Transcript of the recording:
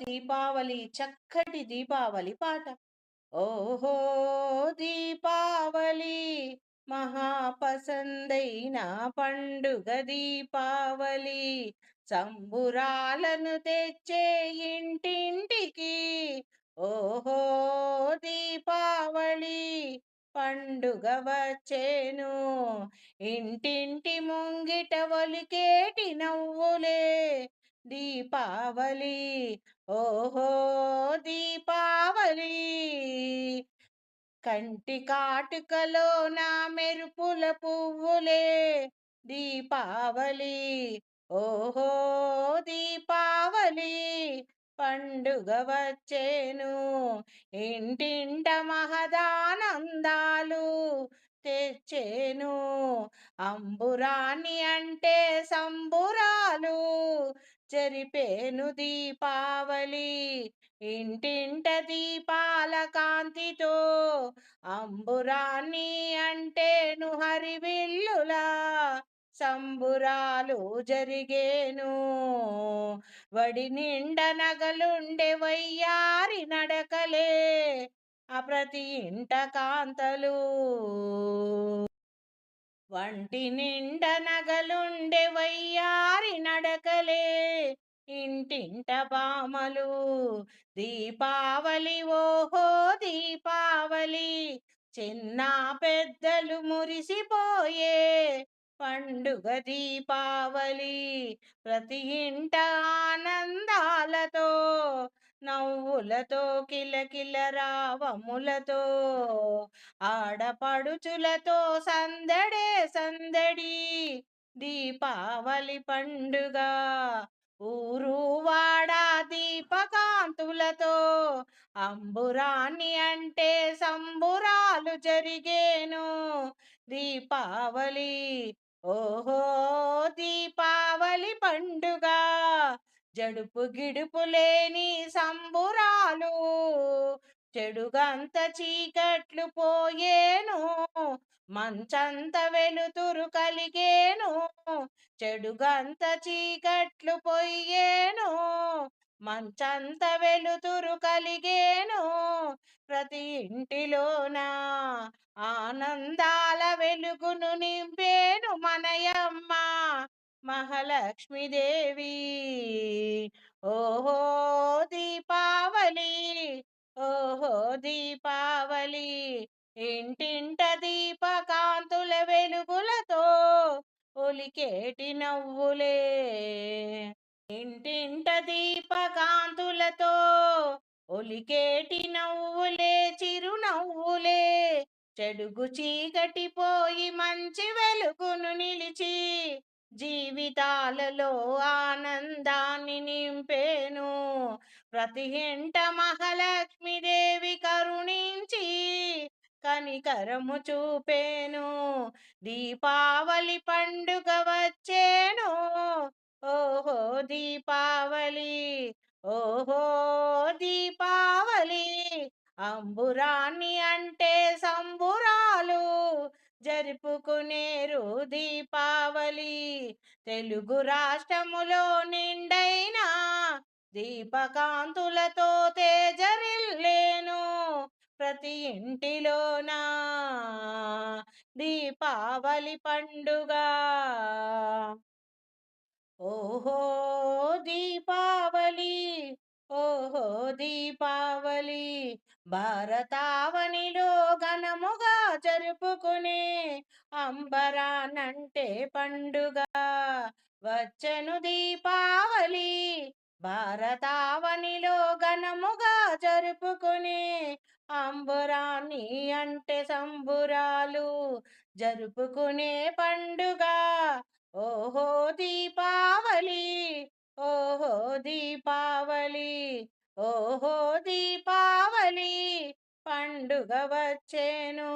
దీపావళి చక్కటి దీపావళి పాట. ఓహో! దీపావళి మహాపసందైన పండుగ దీపావళి. సంబురాలను తెచ్చే ఇంటింటికి ఓహో! దీపావళి పండుగ వచ్చేను. ఇంటింటి ముంగిట ఒలికేటి నవ్వులే. దీపావళి ఓహో దీపావళి. కంటి కాటుకలో నా మెరుపుల పువ్వులే దీపావళి ఓహో దీపావళి. పండుగ వచ్చేను ఇంటింట మహదానందాలు తెచ్చేను. అంబురాణి అంటే సంబురాలు జరిపేను దీపావళి. ఇంటింట దీపాల కాంతితో అంబురాన్ని అంటేను హరివిల్లులా. సంబురాలు జరిగేను. వడి నిండ నగలుండే వయ్యారి నడకలే. ఆ ప్రతి ఇంట కాంతలు. వంటి నిండ నగలుండే వయ్యారి నడకలే. ఇంటింట పాములు. దీపావళి ఓహో దీపావళి చిన్న పెద్దలు మురిసిపోయే పండుగ దీపావళి. ప్రతి ఇంట ఆనందాలతో నవ్వులతో కిలకిల రావములతో ఆడపడుచులతో సందడే సందడి దీపావళి పండుగ. ఊరువాడా దీపకాంతులతో అంబురాన్ని అంటే సంబురాలు జరిగేను. దీపావళి ఓహో దీపావళి పండుగ జడుపు గిడుపు లేని సంబురాలు. చెడుగంత చీకట్లు పోయేను మంచంత వెలుతురు కలిగేను చెడుగంత చీకట్లు పోయేను మంచంత వెలుతురు కలిగేను ప్రతి ఇంటిలోన ఆనందాల వెలుగును నింపేను మనయమ్మ మహాలక్ష్మీదేవి. ఓహో దీపావళి ఓహో దీపావళి ఇంటింట దీపకాంతుల వెలుగులతో ఒలికేటి నవ్వులే. ఇంటింట దీపకాంతులతో ఒలికేటి నవ్వులే చిరునవ్వులే. చెడుగు చీకటి పోయి మంచి వెలుగును నిలిచి జీవితాలలో ఆనందాన్ని నింపేను. ప్రతి ఇంట మహాలక్ష్మీదేవి కరుణించి కనికరము చూపేను. దీపావళి పండుగ వచ్చేను. ఓహో దీపావళి ఓహో దీపావళి అంబురాన్ని అంటే సంబురాలు జరుపుకునేరు దీపావళి. తెలుగు రాష్ట్రములో నిండైనా దీపకాంతులతో తేజరిల్లేను ప్రతి ఇంటిలోనా? దీపావళి పండుగ. ఓహో దీపావళి ఓహో దీపావళి. భారతావనిలో ఘనముగా జరుపుకునే అంబరానంటే పండుగ. వచ్చను దీపావళి భారతావనిలో ఘనముగా జరుపుకునే అంబురాన్ని అంటే సంబురాలు జరుపుకునే పండుగ. ఓహో దీపావళి ఓహో దీపావళి ఓహో దీపావళి పండుగ వచ్చేను.